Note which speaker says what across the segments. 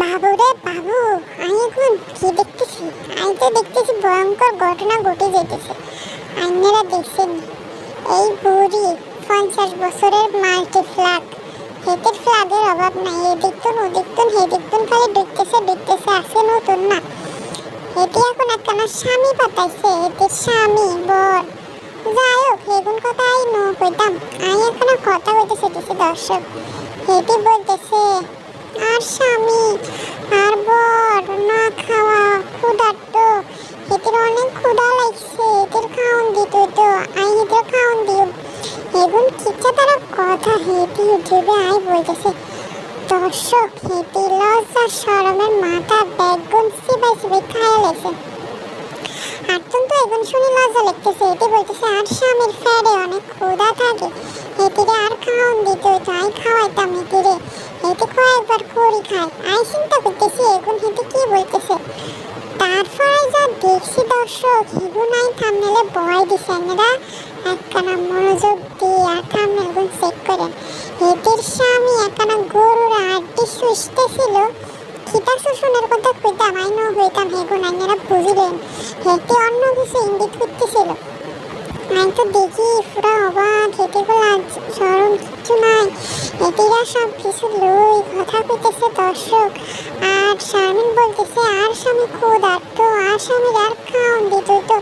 Speaker 1: বাবু রে বাবু, আমি এখন কি দেখতেছি? আমি তো দেখতেছি ভয়ঙ্কর ঘটনা ঘটে যেতেছে আইনেরা দেখছেন এই বুড়ি পঞ্চাশ বছরের মাল্টি ফ্ল্যাগ। হেতের ফ্ল্যাগের অভাব নাই। এদিক তো ওদিক তো হেদিক তো খালি ডুবতেছে ডুবতেছে আসে নতুন না। এটি এখন একখানা স্বামী পাতাইছে এটির স্বামী, বর। যাই হোক, এগুন কথা আই ন কইতাম। আমি এখানে কথা কইতেছে দিছে দর্শক। এটি বলতেছে আর স্বামী, আর বর, না খাওয়া, ক্ষুধার্ত। এদের অনেক ক্ষুধা লাগছে, এদের খাওন দিত তো, আই এদের খাওন দিও। এগুন কিচ্ছা তারা কথা হেঁটে ইউটিউবে আই বলতেছে, দর্শক, হেঁটে লজ্জা সরমের মাথা ব্যাগুন সিবাই সিবাই খায়া লেছে আটজন তো এখন শুনে লজ্জা এটি বলতেছে, আর স্বামীর ফেরে অনেক ক্ষুধা থাকে, এটিরে আর খাওয়ান দিত হইতো আই খাওয়াইতাম এটিরে। এটি কয়েকবার খড়ি খায় আই চিন্তা করতেছি এখন হেঁটে কি বলতেছে? তারপরে যা দেখছি দর্শক, এগুন আই থামনেলে ভয় দিছে এনারা একখানা মনোযোগ দিয়ে আর থামনেল গুন চেক করেন। এটির স্বামী একখানা গরুর আড্ডি সুস্থ খিতা শোষণের কথা কইতাম, আই হইতাম হেগুন আইনারা বুঝিলেন। হেতে অন্য কিছু ইঙ্গিত করতেছিল। আমি তো দেখি, পুরো অবাক হেতে গুলো সরম কিচ্ছু নাই। এটিরা সব কিছু লই কথা কইতেছে দর্শক, আর শারমিন বলতেছে, আর স্বামী ক্ষুধার্ত আর স্বামীর আর খাওন দিত তো,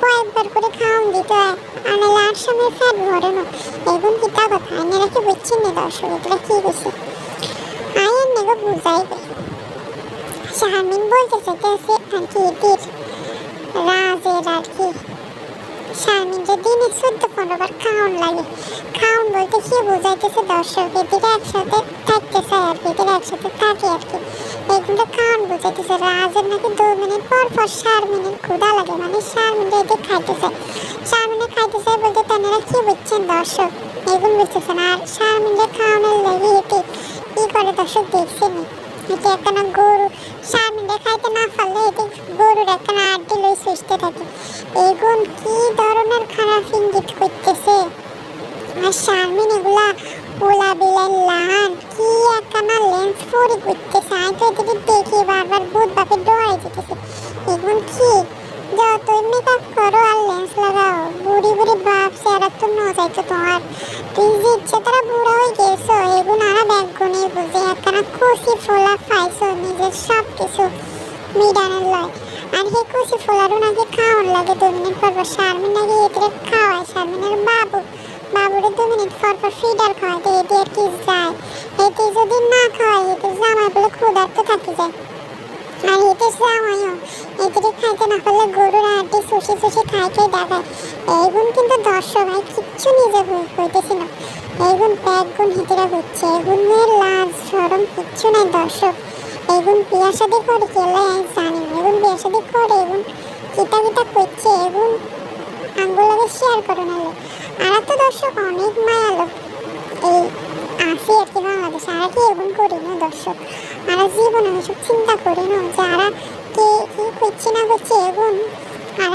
Speaker 1: কয়েকবার করে খাওন দিত আর নাহলে আর স্বামীর ফ্যাট ভরে না। এগুন কিতা কথা? আইনারা কি বুঝছেন না দর্শক, এগুলা কি কইছে আইন নেগো বুঝাই গই শারমিন বলতে চাইতেছে আর কি এটির রাজের আর কি শারমিন যে দিনে চোদ্দ পনেরো বার খাওয়ান লাগে। খাওয়ান বলতে কি বোঝাইতেছে দর্শক? এদিকে একসাথে থাকতে চায় আর কি এদিকে একসাথে থাকে আর কি। এগুলো খাওয়ান বোঝাইতেছে, রাজের নাকি দু মিনিট পর পর শারমিনের ক্ষুধা লাগে মানে শারমিন এদিকে খাইতে চায়। শারমিনে খাইতে চায় বলতে তারা কি বুঝছেন দর্শক? এগুলো বুঝতেছেন আর শারমিনকে খাওয়ানোর লাগে এটি কি করে দর্শক দেখছেন এটি একখানা গরু শারমিনে দেখাইতে না পারলে এটি গরুর একখানা আড্ডি লই সুস্থ থাকে। এগুন কি ধরনের খারাপ ইঙ্গিত করতেছে? আর শারমিন এগুলা ওলা বিলাই লাহান কি একখানা লেন্স ফোরি করতেছে আমি তো এদিকে দেখি বারবার ভূত বাপে ডরাই যেতেছে এগুন কি যতই মেকআপ করো আর লেন্স লাগাও বুড়ি বুড়ি বাপ সেরা তো ন যাইতো তোমার তুই যে ইচ্ছে তারা বুড়া হয়ে গেছো এগুন আর ব্যাগ গুনে বুঝে একখানা খুশি ফোলা পাইছো নিজের সব কিছু মিডানের লয় আর হে খুশি ফোলারও নাকি খাওয়ান লাগে দু মিনিট পর পর শারমিন নাকি এদের খাওয়ায় শারমিনের বাবু বাবুরে দু মিনিট পর পর ফিডার খাওয়ায় তো এটি আর কি যায় এটি যদি না খাওয়ায় এটি জামাই বলে ক্ষুধার্ত থাকি যায় আর এতে জামাইও এদিকে খাইতে না পারলে গরুর আড্ডি সুশি সুশি খাইতে দেখায় এইগুন কিন্তু দর্শক হয় কিচ্ছু নিজে হইতেছে না। এইগুন ব্যাগ গুণ হেঁটেরা হচ্ছে এগুনের লাজ সরম কিচ্ছু নাই দর্শক। এগুন বিয়া শাদি করে কেলে জানি না। এগুন বিয়া করে এগুন কিতা কিতা করছে এগুন আঙ্গুলাকে শেয়ার করে নালে। আর তো দর্শক অনেক মায়ালো, এই আসি আর কি বাংলাদেশে, আর কি এগুন করি না দর্শক? আর জীবনে এসব চিন্তা করি না, যে আর কে কি করছে না করছে এগুন আর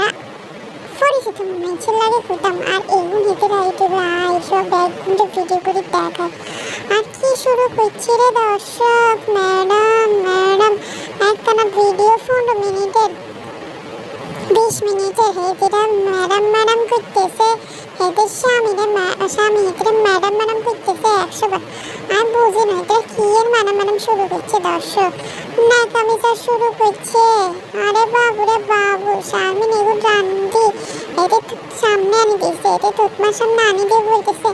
Speaker 1: পরিচিত মানুষের লাগে খুঁজতাম আর এগুন হেঁটে রাইটে এইসব ব্যাগগুলো ভিডিও করে দেখায়। আর কি শুরু করছে রে দর্শক? ম্যাডাম ম্যাডাম একখানা ভিডিও পনেরো মিনিটের বিশ মিনিটের হেদিরা ম্যাডাম ম্যাডাম করতেছে। হেদের স্বামীরে স্বামী হেদিরা ম্যাডাম ম্যাডাম করতেছে একশো বার। আমি বুঝি না এটা কি ম্যাডাম ম্যাডাম শুরু করছে দর্শক। নাকামিচা শুরু করছে। আরে বাবু রে বাবু, স্বামী এগুলো রান্দি এটা সামনে আনি দিয়েছে এটা তোমার সামনে আনি দিয়ে বলতেছে,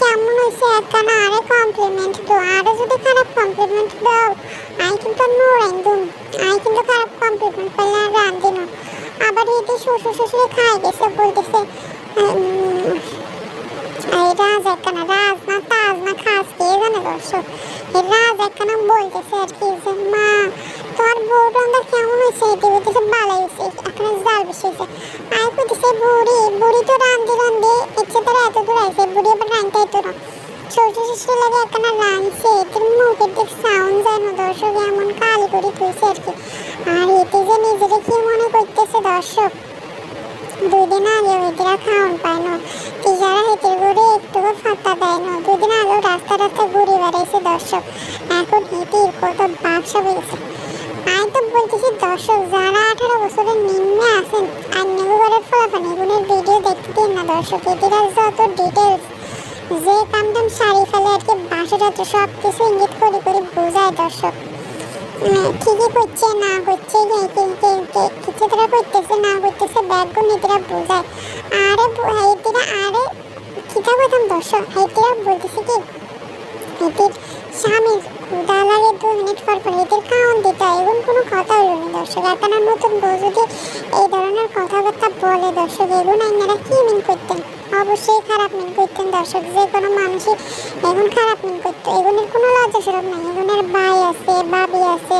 Speaker 1: কেমন হয়েছে একখানা আরে কমপ্লিমেন্ট দাও আরও যদি খারাপ কমপ্লিমেন্ট দাও, আই কিন্তু নোড়াই দুম। আই কিন্তু খারাপ কমপ্লিমেন্ট পেলে আর রান্ধি না আবার এটি শ্বশুর শ্বশুরে খাই গেছে বলতেছে দর্শক? আর কি যে, মা এমন কালি করে আর কি। এতে যে কি দর্শক দুই দিন আগে ওইদিরা খাওয়ান পায় না। তিসারা হেঁটে ঘুরে একটু ফাঁকা দেয় না। দুদিন আগেও রাস্তা রাস্তা ঘুরে বেড়াইছে দর্শক। এখন হেঁটির কত ব্যবসা হয়েছে। আমি তো বলতেছি, দর্শক, যারা আঠারো বছরের নিম্নে আছেন, আর নেগুবারের ফলাফল এগুলোর ভিডিও দেখতে দিন না দর্শক। এটিরা যত ডিটেলস যে কামটাম শাড়ি ফেলে আর কি বাসে যাচ্ছে সব কিছু ইঙ্গিত করে করে বোঝায় দর্শক। ঠিকই করছে, না করছে কিছু তারা করতেছে, না করতেছে ব্যাগগুলো এটিরা বোঝায়। আরে এটিরা আরে কিতা বলতাম দর্শক? এটিরা বলতেছে কি এটির স্বামীর লাগে দু মিনিট পর পর এদের খাওয়ান দিতে হয়। এমন কোনো কথা হলো না। দর্শক, আপনার নতুন বউ যদি এই ধরনের কথাবার্তা বলে, দর্শক, এগুলো আপনারা কি মিন করতেন? অবশ্যই খারাপ মিন করতেন, দর্শক। যে কোনো মানুষই এখন খারাপ মিন করতো। এগুলোর কোনো লজ্জা সরব নাই। এগুলোর ভাই আছে বাবি আছে,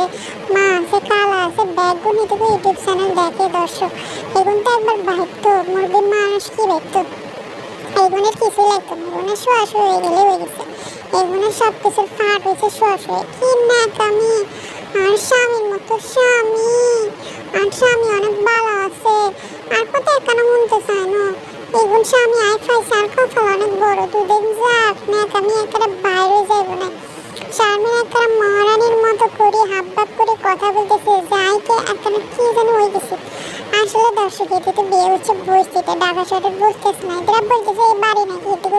Speaker 1: মা আছে, কালা আছে ব্যাগগুলো নিতে ইউটিউব চ্যানেল দেখে, দর্শক। এগুলো তো একবার ভাবতো, মুরগির মানুষ কি ভাবতো? এগুনের কিছু লাগতো না। এগুনের শোয়া হয়ে গেলে হয়ে গেছে। এগুনের সব কিছুর ফাট হয়েছে হয়ে কি না আমি আর স্বামীর মতো স্বামী। আর স্বামী অনেক ভালো আছে। আর কত একানো মনতে চায় না? এগুন স্বামী আই ফাইছে আর অনেক বড়। দুদিন যাক না আমি একেবারে বাইরে যাইব না। শারমিন একটা মহারানীর মতো করে হাব ভাব করে কথা বলতেছে। যাইকে একটা কি যেন হয়ে গেছে আসলে দর্শক বিয়ে হচ্ছে বসতেছে না এরা বলতেছে এই বাড়ি নাকি। এটুকু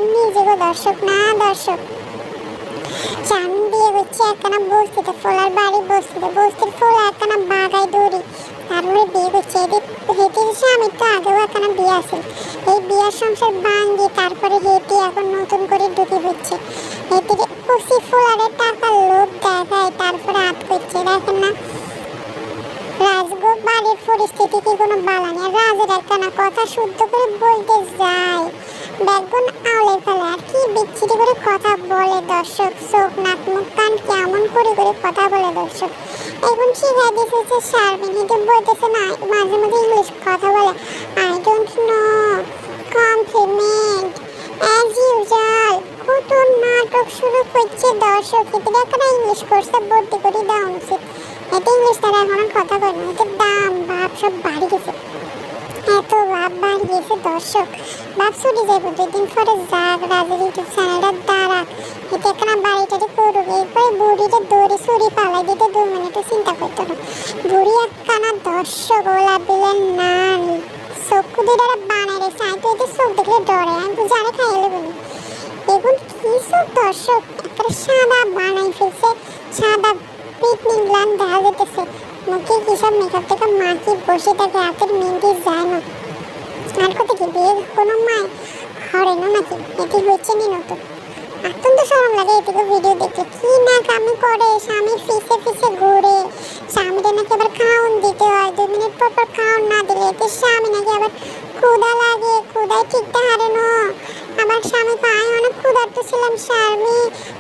Speaker 1: দর্শক না দর্শক। হচ্ছে একখানা বস্তিতে, ফোলার বাড়ি বস্তিতে। বস্তির ফোলা একখানা বাগায় দৌড়ি। তারপরে বিয়ে করছে। এদের হেতির স্বামীর তো আগেও একখানা বিয়ে আছে এই বিয়ার সংসার ভাঙ্গি তারপরে হেতি এখন নতুন করে ঢুকে হচ্ছে হেতির কুসি ফোলারে টাকা লোভ দেখায়, তারপরে হাত করছে। দেখেন না রাজগো বাড়ির পরিস্থিতি কি কোনো বালা নেই। রাজের একখানা কথা শুদ্ধ করে বলতে যায়। ব্যাগুন আওলে ফেলে আর কি বিচ্ছিরি করে কথা বলে দর্শক। চোখ, নাক, মুখ, কান কেমন করে করে কথা বলে দর্শক। এখন শিখাই দিয়েছে যে শারমিন হিতে বলতেছে না, মাঝে মাঝে ইংলিশ কথা বলে। I don't know compliment as usual কত নাটক শুরু করছে দর্শক। এদের একটা ইংলিশ কোর্সে ভর্তি করে দেওয়া উচিত। এতে ইংলিশ তারা এখন কথা কয় না। এতে দাম, ভাব সব বাড়ি গেছে। ভাব বাড়ি গেছে দর্শক। ভাব ছুটি যাব দুদিন পরে যাক রাজের ইউটিউব চ্যানেলটা দ্বারা এতে একটা বাড়িটারে করুক এরপরে বুড়িটা দৌড়ে ছুরি পালাই দিতে দু মিনিটও চিন্তা করতে হবে বুড়ি একখানা দর্শক ওলা বিলেন নান চক্ষু দুইটা বানাই রেখে আমি তো এদের চোখ দেখলে ডরে আমি তো জানে খাইলে বলি এখন কি সব দর্শক একটা সাদা বানাই ফেলছে সাদা পিকনিক গ্লান দেখা যেতেছে মুখে কি সব মেকআপ টেকআপ মাখি বসে থাকে হাতের মেহেন্দি যায় না আর কত কি বিয়ে কোনো মায় হরে না নাকি এটি হচ্ছে নি নতুন। অত্যন্ত সরম লাগে এদিকে ভিডিও দেখতে। কি না কামি করে, স্বামী ফিসে ফিসে ঘুরে। স্বামীটা নাকি আবার খাওন দিতে হয়। দুই মিনিট পর পর খাওন না দিলে এতে স্বামী নাকি আবার ক্ষুদা লাগে। ক্ষুদায় ঠিকতে হারে না। আমার স্বামী পায় অনেক ক্ষুধার্ত ছিলাম, স্বামী।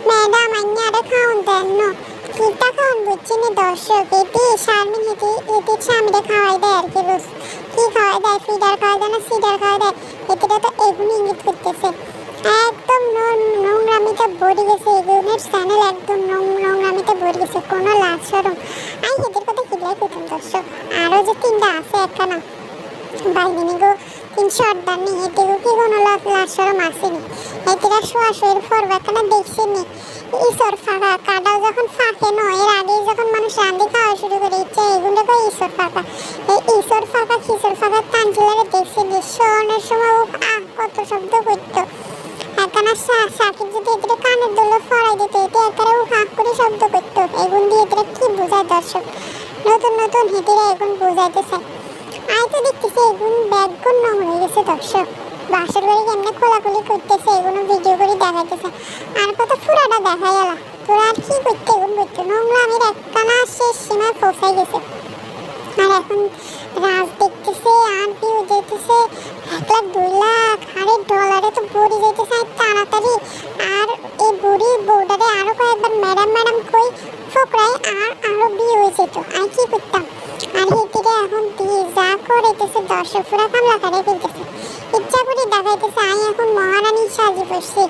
Speaker 1: ম্যাডাম, আইনি আরে খাওন দেন না। কিতা খাওন বুঝছি না দর্শক। এটি শারমিন হেঁটে এটি স্বামীরা খাওয়াই দেয় আর কি রোজ কি খাওয়া দেয়? ফিডার খাওয়া দেয় না সিডার খাওয়া দেয়? এটিটা তো এগুলো ইঙ্গিত করতেছে। একদম নোংরামিতে ভরে গেছে। এগুলোর চ্যানেল একদম নোংরামিতে ভরে গেছে। কোনো লাজ সরম আই, এদের কথা কিলাই করতাম দর্শক? আরও যে তিনটা আছে একটা না গো তিন সর্দার নেই এদিকে কি কোনো লাভ লাজ সরম আসেনি? এদিকে শোয়া শোয়ের পর্ব একখানা দেখছেনি ঈশ্বর ফাঁকা কাটাও যখন ফাঁকে নয়, এর আগে যখন মানুষ রান্দি খাওয়া শুরু করে, ইচ্ছে এগুলো করে ঈশ্বর ফাঁকা। এই ঈশ্বর ফাঁকা খিচুর ফাঁকা, তানজিলারে দেখছে নিঃস্বর্ণের সময় ও আহ, কত শব্দ করতো। একখানা সাকিব যদি এদের কানের দোলো ফরাই দিত এতে একারে ও হাঁক করে শব্দ করতো। এগুন দিয়ে এদের কি বোঝায় দর্শক? নতুন নতুন হেঁটেরা এগুন বোঝাইতেছে। আই তো দেখতেছি এগুন ব্যাগগুন নম হয়ে গেছে দর্শক। বাসের বাড়ি কেমনে খোলাখুলি করতেছে এগুলো ভিডিও করে দেখাইতেছে। আর কত পুরাটা দেখা গেল তোরা কি করতে এগুন করতে? নোংরা আমির একখানা শেষ সীমায় পৌঁছাই গেছে। আর এখন রাজ দেখতেছে আর ভিউ যেতেছে এক লাখ দুই লাখ, আরে ডলারে তো বুড়ি যেতেছে আর তাড়াতাড়ি। আর এই বুড়ি বউটারে আরও কয়েকবার ম্যাডাম ম্যাডাম কই ফোকরাই আর আরও বিয়ে হয়ে যেত আর কি করতাম? আর হেতিরে এখন দিয়ে যা করেতেছে দর্শক পুরা কামলা করে ফেলতেছে ইচ্ছা করে দেখাইতেছে আমি এখন মহারানী সাজি বসছি।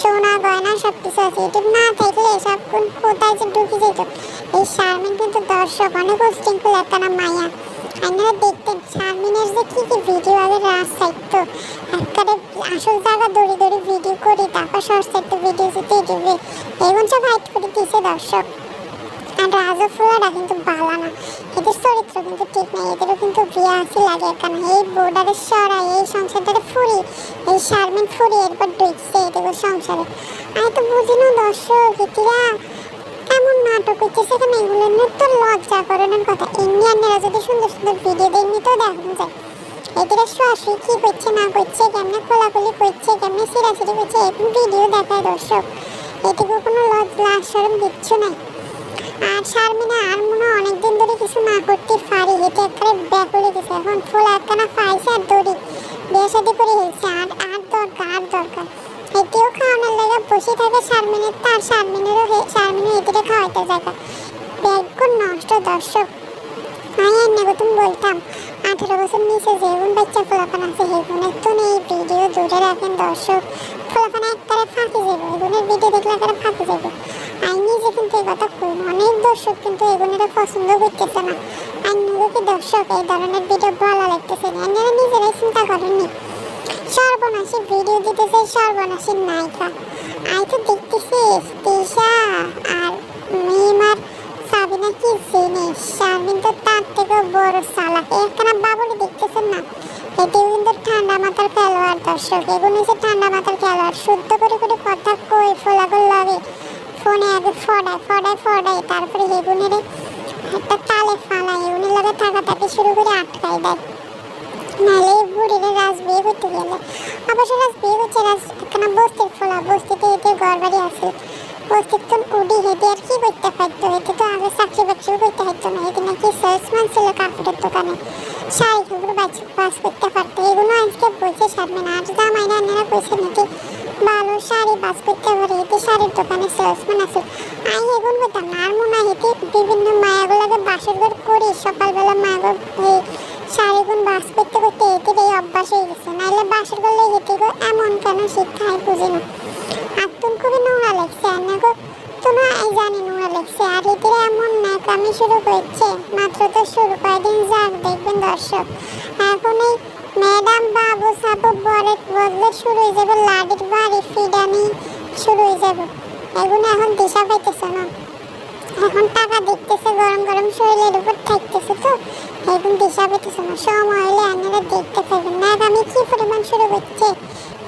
Speaker 1: সোনা, গয়না সব কিছু আছে। ইউটিউব না থাকলে সব কোন কোথায় যে ঢুকে যেত। এই শারমিন কিন্তু দর্শক, অনেক উশৃঙ্খল একটা না মায়া। আপনারা দেখতেন, শারমিনের যে কি কি ভিডিও আগে রাস চাইতো একবারে আসল জায়গা দড়ি দড়ি ভিডিও করি, তারপর শর্টস চাইতো ভিডিও যেতে ইউটিউবে এগুলো সব হাইট করে দিয়েছে দর্শক। আর রাজা ফুলারা কিন্তু ভালো না। এদের চরিত্র কিন্তু ঠিক নাই, এদেরও কিন্তু বিয়ে আসি লাগে। কারণ এই বোর্ডারের সরাই, এই সংসারটারে ফুরি, এই শারমিন ফুরি, এরপর ঢুকছে এদের সংসারে। আমি তো বুঝি না দর্শক এটিরা কেমন নাটক হচ্ছে কেন এগুলো নিয়ে তো লজ্জা করানোর কথা। ইন্ডিয়ানরা যদি সুন্দর সুন্দর ভিডিও দেয়, এমনিতেও দেখানো যায়। এদিকে সরাসরি কি করছে, না করছে, কেমনে খোলাখুলি করছে, কেমনে সিরাসিরি করছে এখন ভিডিও দেখায় দর্শক। এটুকু কোনো লজ্জা সরম কিচ্ছু নাই। আর শারমিনা আর মনে অনেকদিন ধরে কিছু না করতে পারি। এটা একটা ব্যাকুলে গেছে। এখন ফুল একখানা পাইছে আর দড়ি। বিয়ে শাদি করে হেলছে আর আর দরকার আর দরকার। এটিও খাওয়ানোর লেগে বসে থাকে শারমিনের তার শারমিনেরও শারমিনও এদিকে খাওয়াইতে জায়গা। ব্যাগ নষ্ট দর্শক। আমি এমনি তুমি বলতাম, আঠেরো বছর নিচে যেগুন বাচ্চা ফলাফান আছে সেগুনের তো নেই। ভিডিও দূরে রাখেন দর্শক। ফলাফান একবারে ফাঁকি যাবে এগুনের ভিডিও দেখলে একবারে ফাঁকি যাবে আমি নিজে কিন্তু এই কথা কই অনেক দর্শক কিন্তু এগুনেরা পছন্দ করতেছে না। আইনগো কি দর্শক? এই ধরনের ভিডিও ভালো লাগতেছে না। এনারা নিজেরাই চিন্তা করেননি। সর্বনাশী ভিডিও দিতেছে, সর্বনাশী নায়িকা। আই তো দেখতেছি তিশা আর মিমার সাবিনা কি জিনিস? শারমিন তো তার থেকে বড় সালাক একখানা বাবুলি দেখতেছেন না? এটিও কিন্তু ঠান্ডা মাথার খেলোয়াড় দর্শক। এগুলো হচ্ছে ঠান্ডা মাথার খেলোয়াড়। শুদ্ধ করে করে কথা কই ফোলাগুল লাগে? ফোনে আগে ফড়ায় ফড়ায় ফড়ায় তারপরে এগুনের একটা তালে ফালায় এগুনের লাগে থাকা থাকি শুরু করে আটকাই দেয় নাহলে বুড়িরে রাজ বিয়ে করতে গেলে। অবশ্য বিয়ে করছে, রাজ একখানা বস্তির ফোলা, বস্তিতে আছে। বস্তির তো উডি হেঁটে আর কি করতে পারতো? এতে তো আগে চাকরি বাকরিও করতে পারতো না। এতে নাকি সেলসম্যান ছিল কাপড়ের দোকানে। শাড়ি বাজ বাস করতে পারতো। এগুলো আজকে বলছে সারবে না। আর জামাই রান্নারা কইছে শাড়ি বাস করতে পারে শাড়ির দোকানে সেলসম্যান আছে। আমি এগুলো করতাম না আর মনে এতে বিভিন্ন মায়াগুলোকে বাসর ঘর করি, সকালবেলা মায়াগুলো এই শাড়িগুন বাস করতে করতে, এতে এই অভ্যাস হয়ে গেছে। নাহলে বাসর করলে হেঁটে গো, এমন কেন শিক্ষায় বুঝি না। আর তুমি খুবই নোংরা লাগছে, আর না গো? তোমার জানি নোংরা লাগছে, আর এতে এমন ন্যাকামি শুরু করছে। মাত্র তো শুরু কয়েকদিন যাক, দেখবেন দর্শক। এখন এই ম্যাডাম বাবু সাবু বরের বদলে শুরু হয়ে যাবে, লাডির বাড়ি ফিডানি শুরু হয়ে যাবে। এগুলো এখন দিশা পাইতেছে না। এখন টাকা দেখতেছে গরম গরম শরীরের উপর থাকতেছে তো, এখন দিশা পেতেছে না। সময় হলে আপনারা দেখতে পাবেন আমি কি পরিমাণ শুরু করছে?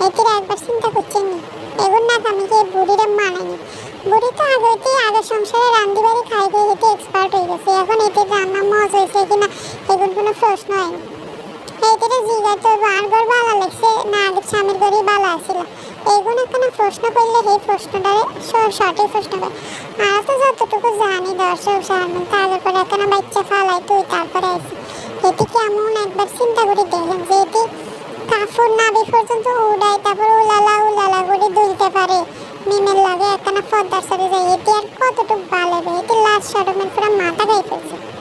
Speaker 1: এটির একবার চিন্তা করছেন নি? এখন নাগামিকে বুড়িরে মানায়নি বুড়ি তো আগে হইতে আগে সংসারে রান্দি বাড়ি খাই দিয়ে এক্সপার্ট হয়ে গেছে। এখন এতে রান্না মজ হয়েছে কিনা, এগুলো কোনো প্রশ্ন হয়নি। জিগাই তো আর ঘর ভালো লাগছে না? আগের স্বামীর ঘরই ভালো আছিল? এগুলো এখানে প্রশ্ন করলে সেই প্রশ্নটারে সঠিক প্রশ্ন করে। আর তো যতটুকু জানি, দর্শক শারমিন তাদের পরে এখানে বাচ্চা ফালাই তুই? তারপরে আইসি। এটি কেমন একবার চিন্তা করে দেখলাম যে এটি কাপড় নাবি পর্যন্ত উড়াই তারপর উলালা উলালা করে দুলতে পারে। মিমের লাগে একখানা পদ্মার সাথে যায় এটি আর কতটুকু ভালো হবে? এটি লাস্ট শরমের পুরো মাথা